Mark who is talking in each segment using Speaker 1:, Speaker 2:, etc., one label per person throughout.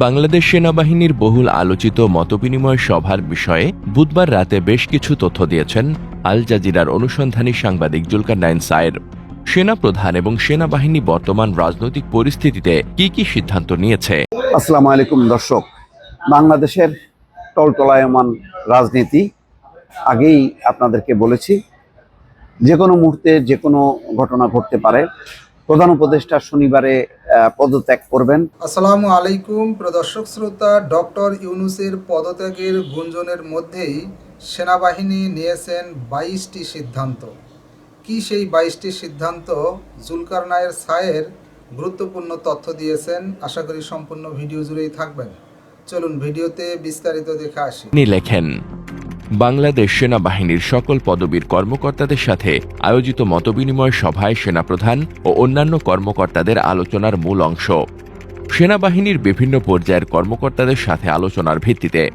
Speaker 1: বাংলাদেশ সেনাবাহিনীর বহুল আলোচিত মতবিনিময় সভার বিষয়ে বুধবার রাতে বেশ কিছু তথ্য দিয়েছেন আল জাজিরার অনুসন্ধানী সাংবাদিক জুলকারনাইন সায়ের। সেনাপ্রধান এবং সেনাবাহিনী বর্তমান রাজনৈতিক পরিস্থিতিতে কি কি সিদ্ধান্ত নিয়েছে?
Speaker 2: আসসালামু আলাইকুম দর্শক। বাংলাদেশের টলটলায়মান রাজনীতি, আগেই আপনাদেরকে বলেছি যে কোনো মুহূর্তে যে কোনো ঘটনা ঘটতে পারে। প্রধান উপদেষ্টা শনিবারে পদত্যাগ করবেন।
Speaker 3: আসসালামু আলাইকুম প্রদর্শক শ্রোতা ডক্টর ইউনুসের পদত্যাগের গুঞ্জনের মধ্যেই সেনাবাহিনী নিয়েছেন বাইশটি সিদ্ধান্ত। কি সেই বাইশটি সিদ্ধান্ত? জুলকার নায়ের সায়ের গুরুত্বপূর্ণ তথ্য দিয়েছেন। আশা করি সম্পূর্ণ ভিডিও জুড়েই থাকবেন। চলুন ভিডিওতে বিস্তারিত দেখে আসি।
Speaker 1: লেখেন বাংলাদেশ সেনাবাহিনীর সকল পদবীর কর্মকর্তাদের সাথে আয়োজিত মতবিনিময় সভায় সেনাপ্রধান ও অন্যান্য কর্মকর্তাদের আলোচনার মূল অংশ। সেনাবাহিনীর বিভিন্ন পর্যায়ের কর্মকর্তাদের সাথে আলোচনার ভিত্তিতে।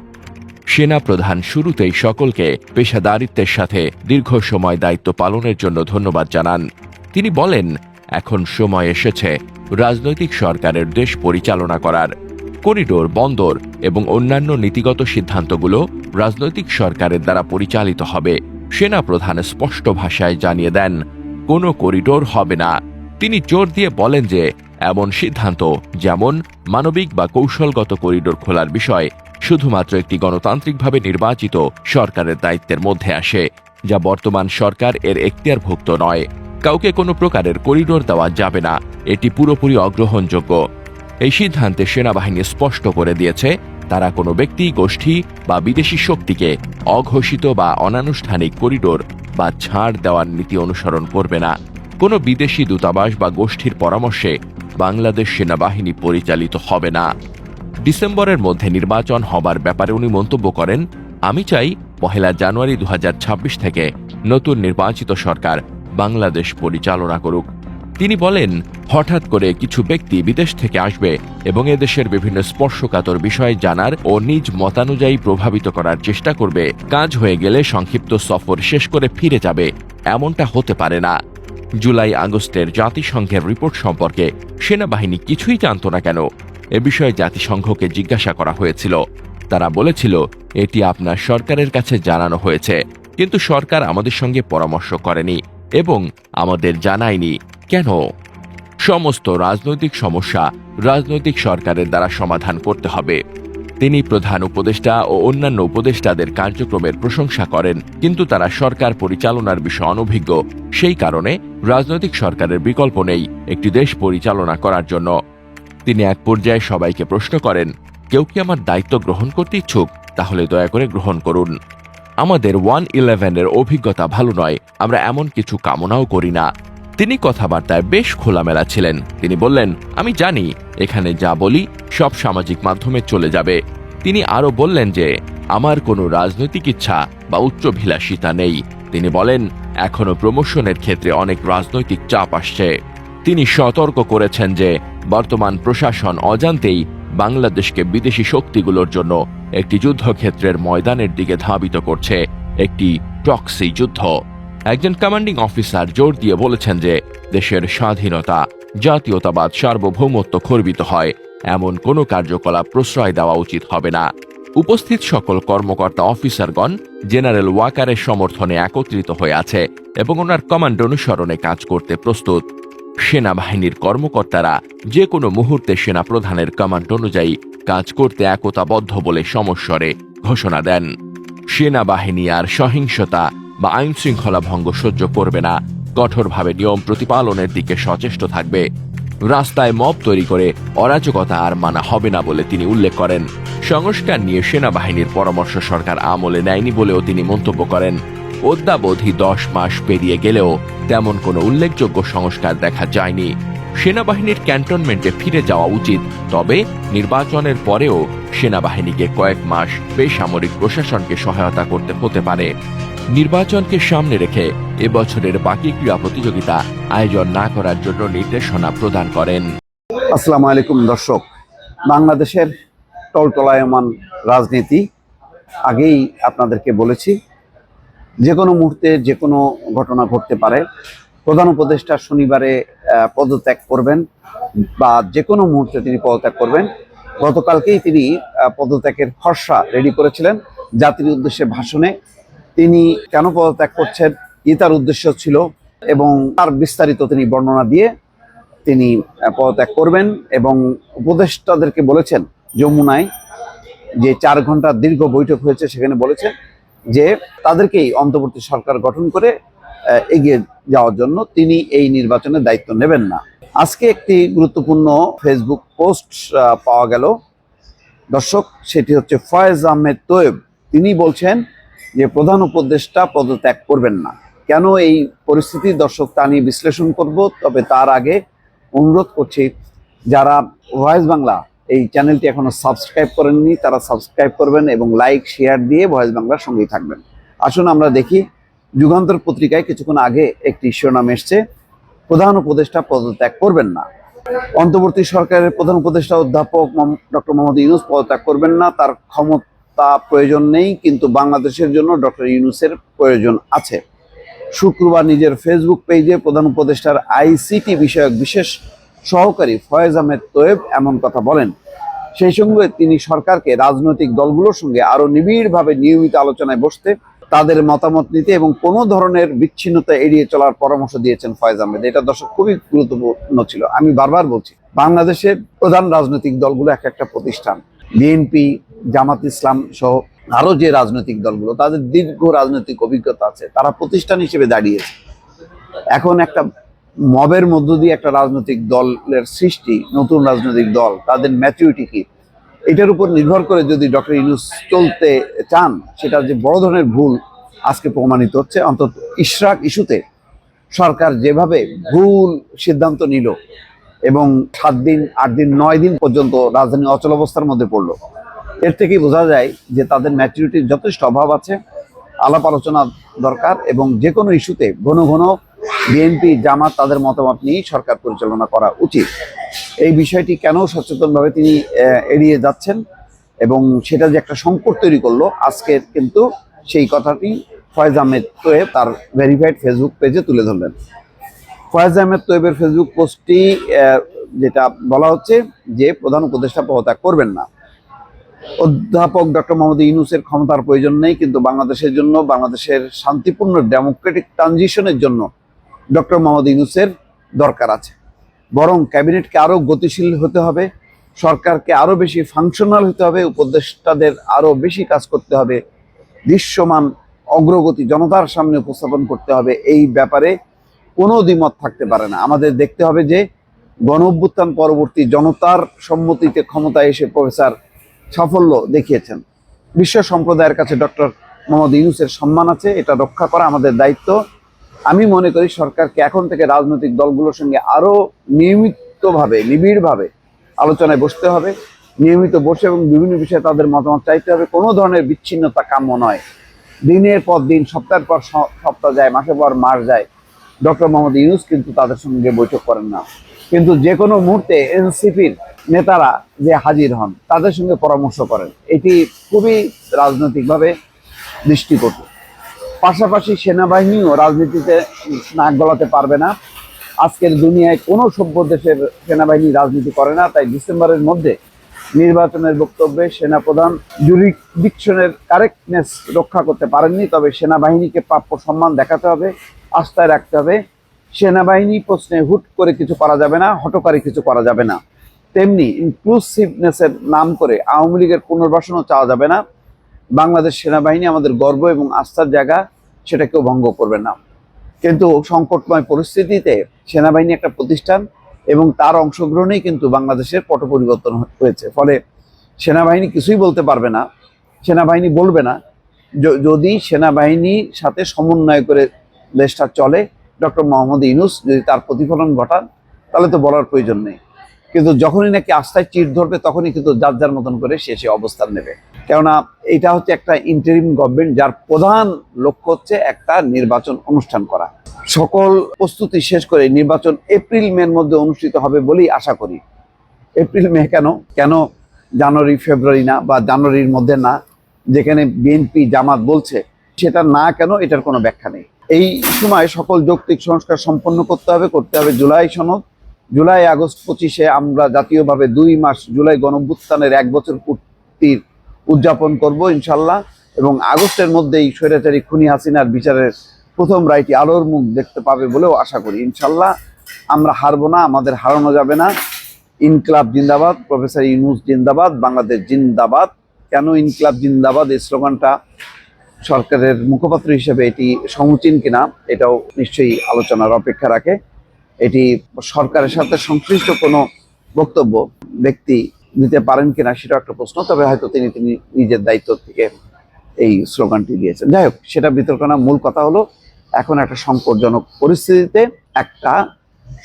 Speaker 1: সেনাপ্রধান শুরুতেই সকলকে পেশাদারিত্বের সাথে দীর্ঘ সময় দায়িত্ব পালনের জন্য ধন্যবাদ জানান। তিনি বলেন, এখন সময় এসেছে রাজনৈতিক সরকারের দেশ পরিচালনা করার। করিডোর বন্দর এবং অন্যান্য নীতিগত সিদ্ধান্তগুলো রাজনৈতিক সরকারের দ্বারা পরিচালিত হবে, সেনাপ্রধান স্পষ্ট ভাষায় জানিয়ে দেন, কোনো করিডোর হবে না। তিনি জোর দিয়ে বলেন যে, এমন সিদ্ধান্ত, যেমন মানবিক বা কৌশলগত করিডোর খোলার বিষয়, শুধুমাত্র একটি গণতান্ত্রিকভাবে নির্বাচিত সরকারের দায়িত্বের মধ্যে আসে, যা বর্তমান সরকার এর এখতিয়ারভুক্ত নয়। কাউকে কোনো প্রকারের করিডোর দেওয়া যাবে না। এটি পুরোপুরি অগ্রহণযোগ্য। এই সিদ্ধান্তে সেনাবাহিনী স্পষ্ট করে দিয়েছে, তারা কোনো ব্যক্তি, গোষ্ঠী বা বিদেশি শক্তিকে অঘোষিত বা অনানুষ্ঠানিক করিডোর বা ছাড় দেওয়ার নীতি অনুসরণ করবে না। কোনো বিদেশি দূতাবাস বা গোষ্ঠীর পরামর্শে বাংলাদেশ সেনাবাহিনী পরিচালিত হবে না। ডিসেম্বরের মধ্যে নির্বাচন হবার ব্যাপারে উনি মন্তব্য করেন, আমি চাই পহেলা জানুয়ারি দু হাজার ছাব্বিশ থেকে নতুন নির্বাচিত সরকার বাংলাদেশ পরিচালনা করুক। তিনি বলেন, হঠাৎ করে কিছু ব্যক্তি বিদেশ থেকে আসবে এবং এদেশের বিভিন্ন স্পর্শকাতর বিষয়ে জানার ও নিজ মতানুযায়ী প্রভাবিত করার চেষ্টা করবে। কাজ হয়ে গেলে সংক্ষিপ্ত সফর শেষ করে ফিরে যাবে। এমনটা হতে পারে না। জুলাই আগস্টের জাতিসংঘের রিপোর্ট সম্পর্কে সেনাবাহিনী কিছুই জানত না কেন। এ বিষয়ে জাতিসংঘকে জিজ্ঞাসা করা হয়েছিল। তারা বলেছিল, এটি আপনার সরকারের কাছে জানানো হয়েছে। কিন্তু সরকার আমাদের সঙ্গে পরামর্শ করেনি এবং আমাদের জানায়নি। কেন? সমস্ত রাজনৈতিক সমস্যা রাজনৈতিক সরকারের দ্বারা সমাধান করতে হবে। তিনি প্রধান উপদেষ্টা ও অন্যান্য উপদেষ্টাদের কার্যক্রমের প্রশংসা করেন, কিন্তু তারা সরকার পরিচালনার বিষয়ে অনভিজ্ঞ। সেই কারণে রাজনৈতিক সরকারের বিকল্প নেই একটি দেশ পরিচালনা করার জন্য। তিনি এক পর্যায়ে সবাইকে প্রশ্ন করেন, কেউ কি আমার দায়িত্ব গ্রহণ করতে ইচ্ছুক? তাহলে দয়া করে গ্রহণ করুন। আমাদের ওয়ান ইলেভেনের অভিজ্ঞতা ভালো নয়, আমরা এমন কিছু কামনাও করি না। তিনি কথাবার্তায় বেশ খোলামেলা ছিলেন। তিনি বললেন, আমি জানি, এখানে যা বলি সব সামাজিক মাধ্যমে চলে যাবে। তিনি আরও বললেন যে, আমার কোনো রাজনৈতিক ইচ্ছা বা উচ্চভিলাষিতা নেই। তিনি বলেন এখনও প্রমোশনের ক্ষেত্রে অনেক রাজনৈতিক চাপ আসছে। তিনি সতর্ক করেছেন যে, বর্তমান প্রশাসন অজান্তেই বাংলাদেশকে বিদেশি শক্তিগুলোর জন্য একটি যুদ্ধক্ষেত্রের ময়দানের দিকে ধাবিত করছে, একটি টক্সি যুদ্ধ। একজন কমান্ডিং অফিসার জোর দিয়ে বলেছেন যে, দেশের স্বাধীনতা, জাতীয়তাবাদ সার্বভৌমত্ব খর্বিত হয়। এমন কোনো কার্যকলাপ প্রশ্রয় দেওয়া উচিত হবে না। উপস্থিত সকল কর্মকর্তা অফিসারগণ জেনারেল ওয়াকারের সমর্থনে একত্রিত হয়ে আছে এবং ওনার কমান্ড অনুসরণে কাজ করতে প্রস্তুত। সেনাবাহিনীর কর্মকর্তারা যে কোনো মুহূর্তে সেনা প্রধানের কমান্ড অনুযায়ী কাজ করতে একতাবদ্ধ বলে সমস্বরে ঘোষণা দেন। সেনাবাহিনী আর সহিংসতা বা আইন শৃঙ্খলা ভঙ্গ সহ্য করবে না। কঠোরভাবে নিয়ম প্রতিপালনের দিকে সচেষ্ট থাকবে। রাস্তায় মব তৈরি করে অরাজকতা আর মানা হবে না বলে তিনি উল্লেখ করেন। সংস্কার নিয়ে সেনাবাহিনীর পরামর্শ সরকার আমলে নেয়নি বলেও তিনি মন্তব্য করেন। অদ্যাবধি দশ মাস পেরিয়ে গেলেও তেমন কোনো উল্লেখযোগ্য সংস্কার দেখা যায়নি। সেনাবাহিনীর ক্যান্টনমেন্টে ফিরে যাওয়া উচিত, তবে নির্বাচনের পরেও সেনাবাহিনীকে কয়েক মাস বেসামরিক প্রশাসনকে সহায়তা করতে হতে পারে। নির্বাচনকে সামনে রেখে এবছরের বাকি ক্রীড়া প্রতিযোগিতা আয়োজন না করার জন্য নির্দেশনা প্রদান করেন।
Speaker 2: আসসালামু আলাইকুম দর্শক। বাংলাদেশের টলটলায়মান রাজনীতি, আগেই আপনাদেরকে বলেছি, যে কোনো মুহূর্তে যে কোনো ঘটনা ঘটতে পারে। প্রধান উপদেষ্টা শনিবারে পদত্যাগ করবেন বা যে কোনো মুহূর্তে তিনি পদত্যাগ করবেন। গতকালকেই তিনি পদত্যাগের খসড়া রেডি করেছিলেন জাতির উদ্দেশ্যে ভাষণে। তিনি কেন পদত্যাগ করছেন কি তার উদ্দেশ্য ছিল এবং তার বিস্তারিত তিনি বর্ণনা দিয়ে তিনি পদত্যাগ করবেন এবং উপদেষ্টাদেরকে বলেছেন যমুনায় যে চার ঘণ্টা দীর্ঘ বৈঠক হয়েছে সেখানে বলেছেন যে তাদেরকেই অন্তর্বর্তী সরকার গঠন করে এগিয়ে যাওয়ার জন্য তিনি এই নির্বাচনের দায়িত্ব নেবেন না। আজকে একটি গুরুত্বপূর্ণ ফেসবুক পোস্ট পাওয়া গেল। দর্শক, সেটি হচ্ছে ফয়েজ আহমেদ তোয়েব। তিনি বলছেন যে প্রধান উপদেষ্টা পদত্যাগ করবেন না। কেন এই পরিস্থিতি? দর্শক, তা নিয়ে বিশ্লেষণ করব, তবে তার আগে অনুরোধ করছি, যারা ভয়েস বাংলা এই চ্যানেলটি এখনও সাবস্ক্রাইব করেননি, তারা সাবস্ক্রাইব করবেন এবং লাইক, শেয়ার দিয়ে ভয়েস বাংলার সঙ্গেই থাকবেন। আসুন আমরা দেখি, যুগান্তর পত্রিকায় কিছুক্ষণ আগে একটি শিরোনাম এসছে, প্রধান উপদেষ্টা পদত্যাগ করবেন না। অন্তর্বর্তী সরকারের প্রধান উপদেষ্টা অধ্যাপক ডক্টর মোহাম্মদ ইউনুস পদত্যাগ করবেন না, তার ক্ষমতা প্রয়োজন নেই, কিন্তু বাংলাদেশের জন্য ডক্টর ইউনুসের প্রয়োজন আছে। শুক্রবার নিজের ফেসবুক পেজে প্রধান উপদেষ্টার আইসিটি বিষয়ক বিশেষ সহকারী ফয়েজ আহমেদ তোয়েব এমন কথা বলেন। সেই সঙ্গে তিনি সরকারকে রাজনৈতিক দলগুলোর সঙ্গে আরও নিবিড়ভাবে নিয়মিত আলোচনায় বসতে তাদের মতামত নিতে এবং কোনো ধরনের বিচ্ছিন্নতা এড়িয়ে চলার পরামর্শ দিয়েছেন ফয়েজ আহমেদ। এটা দর্শক খুবই গুরুত্বপূর্ণ ছিল। আমি বারবার বলছি, বাংলাদেশের প্রধান রাজনৈতিক দলগুলো এক একটা প্রতিষ্ঠান। বিএনপি জামাত ইসলাম সহ আরও যে রাজনৈতিক দলগুলো, তাদের দীর্ঘ রাজনৈতিক অভিজ্ঞতা আছে, তারা প্রতিষ্ঠান হিসেবে দাঁড়িয়েছে। এখন একটা মবের মধ্য দিয়ে একটা রাজনৈতিক দলের সৃষ্টি, নতুন রাজনৈতিক দল, তাদের ম্যাচুরিটি কি? এটার উপর নির্ভর করে যদি ডক্টর ইউনুস চলতে চান সেটা যে বড় ধরনের ভুল আজকে প্রমাণিত হচ্ছে, অন্তত ইশরাক ইস্যুতে সরকার যেভাবে ভুল সিদ্ধান্ত নিল এবং সাত দিন, আট দিন, নয় দিন পর্যন্ত রাজধানী অচল অবস্থার মধ্যে পড়ল এর থেকেই বোঝা যায় যে তাদের ম্যাচুরিটির যথেষ্ট অভাব আছে। আলাপ আলোচনা দরকার এবং যে কোনো ইস্যুতে ঘন ঘন বিএনপি জামাত তাদের মতামত নিয়েই সরকার পরিচালনা করা উচিত। এই বিষয়টি কেন সচেতনভাবে তিনি এড়িয়ে যাচ্ছেন এবং সেটা যে একটা সংকট তৈরি করল, আজকের কিন্তু সেই কথাটি ফয়েজ আহমেদ তোয়েব তার ভেরিফাইড ফেসবুক পেজে তুলে ধরলেন। ফয়েজ আহমেদ তোয়েবের ফেসবুক পোস্টটি যেটা বলা হচ্ছে যে প্রধান উপদেষ্টা পদত্যাগ করবেন না। অধ্যাপক ডক্টর মোহাম্মদ ইউনুসের ক্ষমতার প্রয়োজন নেই, কিন্তু বাংলাদেশের জন্য, বাংলাদেশের শান্তিপূর্ণ ডেমোক্রেটিক ট্রানজিশনের জন্য ডক্টর মোহাম্মদ ইউনুসের দরকার আছে। বরং ক্যাবিনেটকে আরও গতিশীল হতে হবে, সরকারকে আরও বেশি ফাংশনাল হতে হবে, উপদেষ্টাদের আরও বেশি কাজ করতে হবে, দৃশ্যমান অগ্রগতি জনতার সামনে উপস্থাপন করতে হবে, এই ব্যাপারে কোনো দ্বিমত থাকতে পারে না। আমাদের দেখতে হবে যে গণ অভ্যুত্থান পরবর্তী জনতার সম্মতিতে ক্ষমতায় এসে প্রফেসর সাফল্য দেখিয়েছেন। বিশ্ব সম্প্রদায়ের কাছে ডক্টর মোহাম্মদ ইউনুসের সম্মান আছে, এটা রক্ষা করা আমাদের দায়িত্ব। আমি মনে করি সরকারকে এখন থেকে রাজনৈতিক দলগুলোর সঙ্গে আরও নিয়মিতভাবে, নিবিড়ভাবে আলোচনায় বসতে হবে। নিয়মিত বসে এবং বিভিন্ন বিষয়ে তাদের মতামত চাইতে হবে। কোনো ধরনের বিচ্ছিন্নতা কাম্য নয়। দিনের পর দিন, সপ্তাহের পর সপ্তাহ যায়, মাসের পর মাস যায়। ডক্টর মোহাম্মদ ইউনুস কিন্তু তাদের সঙ্গে বৈঠক করেন না। কিন্তু যে কোনো মুহূর্তে এনসিপির নেতারা যে হাজির হন, তাদের সঙ্গে পরামর্শ করেন। এটি খুবই রাজনৈতিকভাবে দৃষ্টিকটু। পাশাপাশি সেনাবাহিনীও রাজনীতিতে নাক গলাতে পারবে না। আজকের দুনিয়ায় কোনো সভ্য দেশের সেনাবাহিনী রাজনীতি করে না, তাই ডিসেম্বরের মধ্যে নির্বাচনের বক্তব্যে সেনাপ্রধান জুরিডিকশনের কারেক্টনেস রক্ষা করতে পারেননি, তবে সেনাবাহিনীকে প্রাপ্য সম্মান দেখাতে হবে, আস্থায় রাখতে হবে। সেনাবাহিনী প্রশ্নে হুট করে কিছু করা যাবে না, হটকারী কিছু করা যাবে না। তেমনি ইনক্লুসিভনেসের নাম করে আওয়ামী লীগের পুনর্বাসনও চাওয়া যাবে না। বাংলাদেশ সেনাবাহিনী আমাদের গর্ব এবং আস্থার জায়গা সেটা কেউ ভঙ্গ করবে না। কিন্তু সংকটময় পরিস্থিতিতে সেনাবাহিনী একটা প্রতিষ্ঠান এবং তার অংশগ্রহণেই কিন্তু বাংলাদেশের পট পরিবর্তন হয়েছে। ফলে সেনাবাহিনী কিছুই বলতে পারবে না, সেনাবাহিনী বলবে না। যদি সেনাবাহিনীর সাথে সমন্বয় করে দেশটা চলে ডক্টর মোহাম্মদ ইউনুস যদি তার প্রতিফলন ঘটান, তাহলে তো বলার প্রয়োজন নেই। কিন্তু যখনই নাকি আস্থায় চির ধরবে, তখনই কিন্তু যার যার মতন করে সে সে অবস্থান নেবে। কেননা এটা হচ্ছে একটা ইন্টারিম গভর্নমেন্ট যার প্রধান লক্ষ্য হচ্ছে একটা নির্বাচন অনুষ্ঠান করা। সকল প্রস্তুতি শেষ করে নির্বাচন এপ্রিল মের মধ্যে অনুষ্ঠিত হবে বলেই আশা করি। এপ্রিল মে কেন? কেন জানুয়ারি, ফেব্রুয়ারি না বা জানুয়ারির মধ্যে না, যেখানে বিএনপি জামাত বলছে, সেটা না কেন এটার কোনো ব্যাখ্যা নেই। এই সময় সকল যৌক্তিক সংস্কার সম্পন্ন করতে হবে করতে হবে জুলাই সনদ। জুলাই, আগস্ট, পঁচিশে আমরা জাতীয়ভাবে দুই মাস জুলাই গণভ্যুত্থানের এক বছর পূর্তির উদযাপন করব ইনশাল্লাহ। এবং আগস্টের মধ্যেই স্বৈরাচারী খুনি হাসিনার বিচারের প্রথম রায়টি আলোর মুখ দেখতে পাবে বলেও আশা করি। ইনশাল্লাহ আমরা হারবো না, আমাদের হারানো যাবে না। ইনকলাব জিন্দাবাদ, প্রফেসর ইউনুস জিন্দাবাদ, বাংলাদেশ জিন্দাবাদ। কেন ইনকলাব জিন্দাবাদ? এই স্লোগানটা সরকারের মুখপাত্র হিসেবে এটি সমুচীন কিনা, এটাও নিশ্চয়ই আলোচনার অপেক্ষা রাখে। এটি সরকারের সাথে সংশ্লিষ্ট কোনো বক্তব্য ব্যক্তি দিতে পারেন কিনা সেটা একটা প্রশ্ন, তবে হয়তো তিনি তিনি নিজের দায়িত্ব থেকে এই স্লোগানটি দিয়েছেন। যাই হোক, সেটা বিতর্ক না মূল কথা হলো, এখন একটা সংকটজনক পরিস্থিতিতে একটা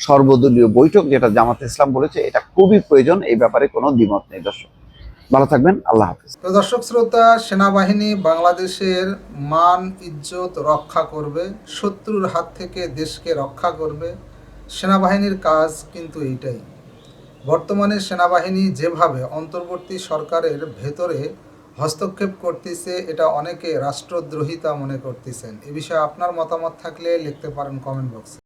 Speaker 2: সর্বদলীয় বৈঠক যেটা জামাত ইসলাম বলেছে, এটা খুবই প্রয়োজন, এই ব্যাপারে কোনো দ্বিমত নেই, দর্শক। ভালো থাকবেন, আল্লাহ হাফিজ।
Speaker 3: তো দর্শক শ্রোতা, সেনাবাহিনী বাংলাদেশের মান, ইজ্জত রক্ষা করবে, শত্রুর হাত থেকে দেশকে রক্ষা করবে, সেনাবাহিনীর কাজ কিন্তু এইটাই। বর্তমানে সেনাবাহিনী যেভাবে অন্তর্বর্তী সরকারের ভেতরে হস্তক্ষেপ করতেছে, এটা অনেকে রাষ্ট্রদ্রোহিতা মনে করতেছেন। এ বিষয়ে আপনার মতামত থাকলে লিখতে পারেন কমেন্ট বক্সে।